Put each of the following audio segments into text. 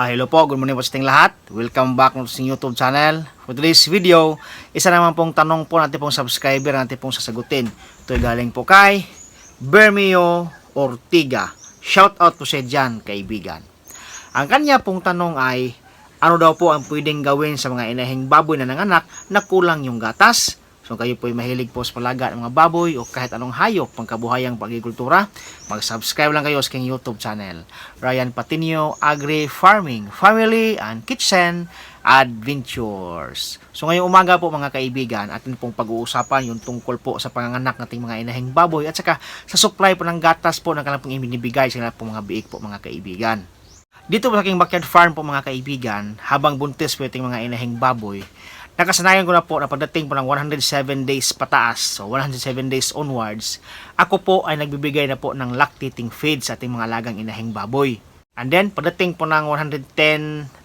Ah, hello po, good morning po sa ating lahat. Welcome back sa ating YouTube channel. For today's video, isa naman pong tanong po natin pong subscriber natin pong sasagutin. Ito galing po kay Bermio Ortiga. Shout out po siya dyan, kaibigan. Ang kanya pong tanong ay, ano daw po ang pwedeng gawin sa mga inahing baboy na nanganak na kulang yung gatas? So kayo po ay mahilig po sa palaga ng mga baboy o kahit anong hayop pangkabuhayang pag-agrikultura, mag-subscribe lang kayo sa aking YouTube channel. Ryan Patinio Agri Farming, Family and Kitchen Adventures. So ngayong umaga po mga kaibigan, atin pong pag-uusapan yung tungkol po sa panganganak nating mga inahing baboy at saka sa supply po ng gatas po na kanilang pong ibinibigay sa kanilang mga biik po mga kaibigan. Dito po sa aking backyard farm po mga kaibigan, habang buntis po iting mga inahing baboy, nakasanayan ko na po na pagdating po ng 107 days pataas, so 107 days onwards, ako po ay nagbibigay na po ng lactating feed sa ating mga alagang inahing baboy. And then, pagdating po ng 110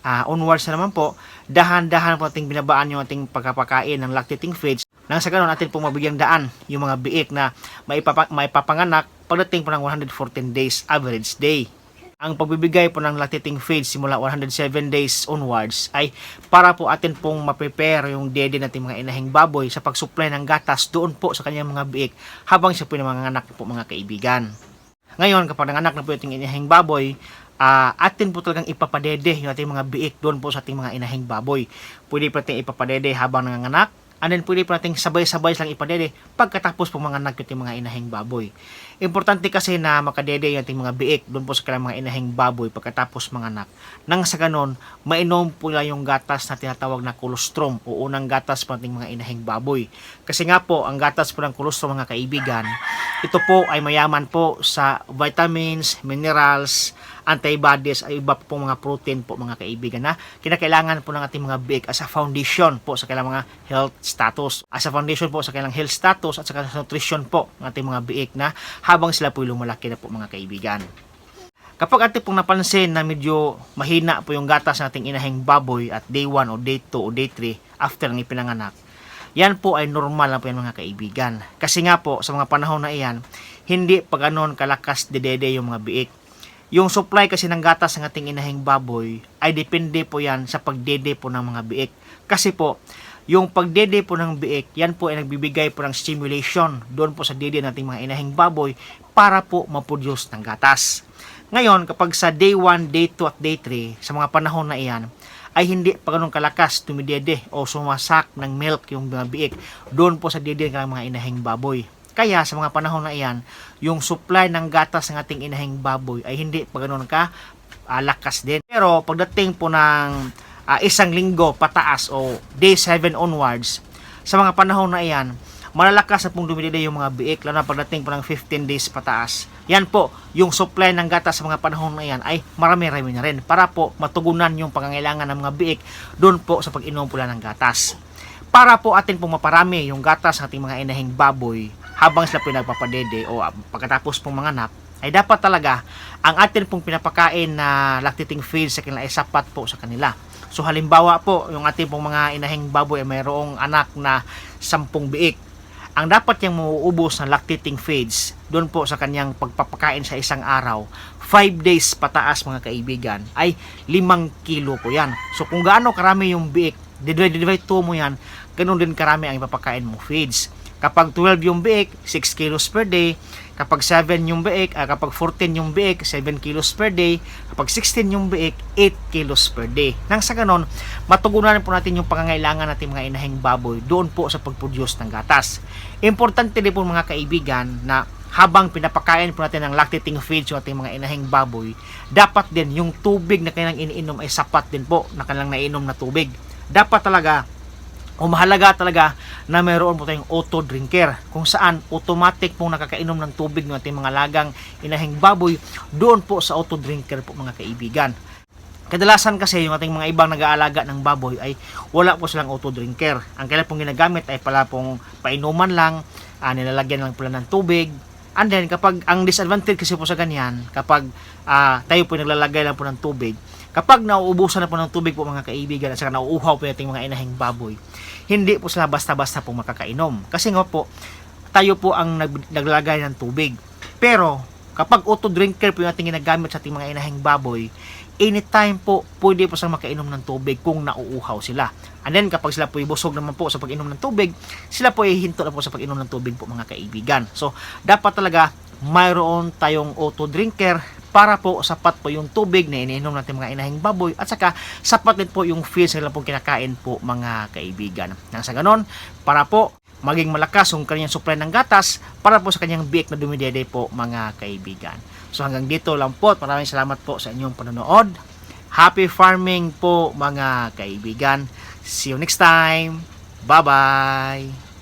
ah, onwards na naman po, dahan-dahan po ating binabaan yung ating pagkapakain ng lactating feeds nang sa ganun natin po mabigyang daan yung mga biik na maipapa, maipapanganak pagdating po ng 114 days average day. Ang pagbibigay po ng lactating feeds simula 107 days onwards ay para po atin pong ma-prepare yung dede nating mga inahing baboy sa pagsupply ng gatas doon po sa kanyang mga biik habang siya po nanganganak po mga kaibigan. Ngayon, kapag nanganak na po yung inahing baboy, ah atin po talagang ipapadede yung ating mga biik doon po sa ating mga inahing baboy. Pwede po natin ipapadede habang nanganganak, and then pwede po natin sabay-sabay lang ipadede pagkatapos po mga anak yung mga inahing baboy. Importante kasi na makadede yung ating mga biik doon po sa kanilang mga inahing baboy pagkatapos mga anak. Nang sa ganon, mainom po nila yung gatas na tinatawag na colostrum o unang gatas po ating mga inahing baboy. Kasi nga po, ang gatas po ng colostrum mga kaibigan, ito po ay mayaman po sa vitamins, minerals, antibodies ay iba po mga protein po mga kaibigan na kinakailangan po ng ating mga biik as a foundation po sa kailang mga health status. As a foundation po sa kailang health status at sa nutrition po ng ating mga biik na habang sila po lumalaki na po mga kaibigan. Kapag ating pong napansin na medyo mahina po yung gatas ng ating inahing baboy at day 1 o day 2 o day 3 after ng ipinanganak, yan po ay normal lang po yan mga kaibigan. Kasi nga po, sa mga panahon na iyan, hindi pa ganon kalakas dedede yung mga biik. Yung supply kasi ng gatas ng ating inahing baboy ay depende po yan sa pagdede po ng mga biik. Kasi po, yung pagdede po ng biik, yan po ay nagbibigay po ng stimulation doon po sa dede ng ating mga inahing baboy para po maproduce ng gatas. Ngayon, kapag sa day 1, day 2 at day 3, sa mga panahon na iyan, ay hindi pa ganun kalakas tumidede o sumasak ng milk yung mga biik doon po sa dede ng mga inahing baboy. Kaya sa mga panahon na iyan, yung supply ng gatas ng ating inahing baboy ay hindi pa ganun ka ah, lakas din. Pero pagdating po ng ah, isang linggo pataas o day 7 onwards, sa mga panahon na iyan, malalakas na pong dumidede yung mga biik, lalo na pagdating po ng 15 days pataas. Yan po, yung supply ng gatas sa mga panahon na yan ay marami-rami na rin para po matugunan yung pangangailangan ng mga biik doon po sa pag-inom pula ng gatas. Para po atin pong maparami yung gatas ng ating mga inahing baboy habang sila pinagpapadede o ah, pagkatapos pong mga anak, ay dapat talaga ang atin pong pinapakain na lactating feed sa kanila ay sapat po sa kanila. So halimbawa po, yung ating pong mga inahing baboy ay mayroong anak na sampung biik. Ang dapat niyang mauubos ng lactating feeds doon po sa kanyang pagpapakain sa isang araw, 5 days pataas mga kaibigan, ay 5 kilo po yan. So kung gaano karami yung biik, divide, divide 2 mo yan, ganun din karami ang ipapakain mo feeds. Kapag 12 yung biik, 6 kilos per day. Kapag 7 yung biik, ah, kapag 14 yung biik, 7 kilos per day. Kapag 16 yung biik, 8 kilos per day. Nang sa ganon, matugunan po natin yung pangangailangan natin mga inahing baboy doon po sa pag-produce ng gatas. Importante din po mga kaibigan na habang pinapakain po natin ng lactating feeds yung ating mga inahing baboy, dapat din yung tubig na kanilang iniinom ay sapat din po na kanilang nainom na tubig. Dapat talaga o mahalaga talaga na mayroon po tayong auto drinker kung saan automatic pong nakakainom ng tubig ng ating mga lagang inahing baboy doon po sa auto drinker po mga kaibigan. Kadalasan kasi yung ating mga ibang nag-aalaga ng baboy ay wala po silang auto drinker. Ang kailan pong ginagamit ay pala pong painuman lang, ah, nilalagyan lang pala ng tubig. And then kapag ang disadvantage kasi po sa ganyan, kapag ah, tayo po naglalagay lang po ng tubig, kapag nauubusan na po ng tubig po mga kaibigan at saka nauuhaw po ating mga inahing baboy, hindi po sila basta-basta po makakainom. Kasi nga po, tayo po ang nag- naglalagay ng tubig. Pero, kapag auto drinker po yung ating ginagamit sa ating mga inahing baboy, anytime po, pwede po silang makainom ng tubig kung nauuhaw sila. And then, kapag sila po busog naman po sa pag-inom ng tubig, sila po ay hinto na po sa pag-inom ng tubig po mga kaibigan. So, dapat talaga mayroon tayong auto drinker para po sapat po yung tubig na iniinom natin mga inahing baboy at saka sapat din po yung feeds na pong kinakain po mga kaibigan. Nang sa ganon, para po maging malakas yung kanyang supply ng gatas para po sa kanyang biik na dumidede po mga kaibigan. So hanggang dito lang po. at Maraming salamat po sa inyong panonood. Happy farming po mga kaibigan. See you next time. Bye-bye.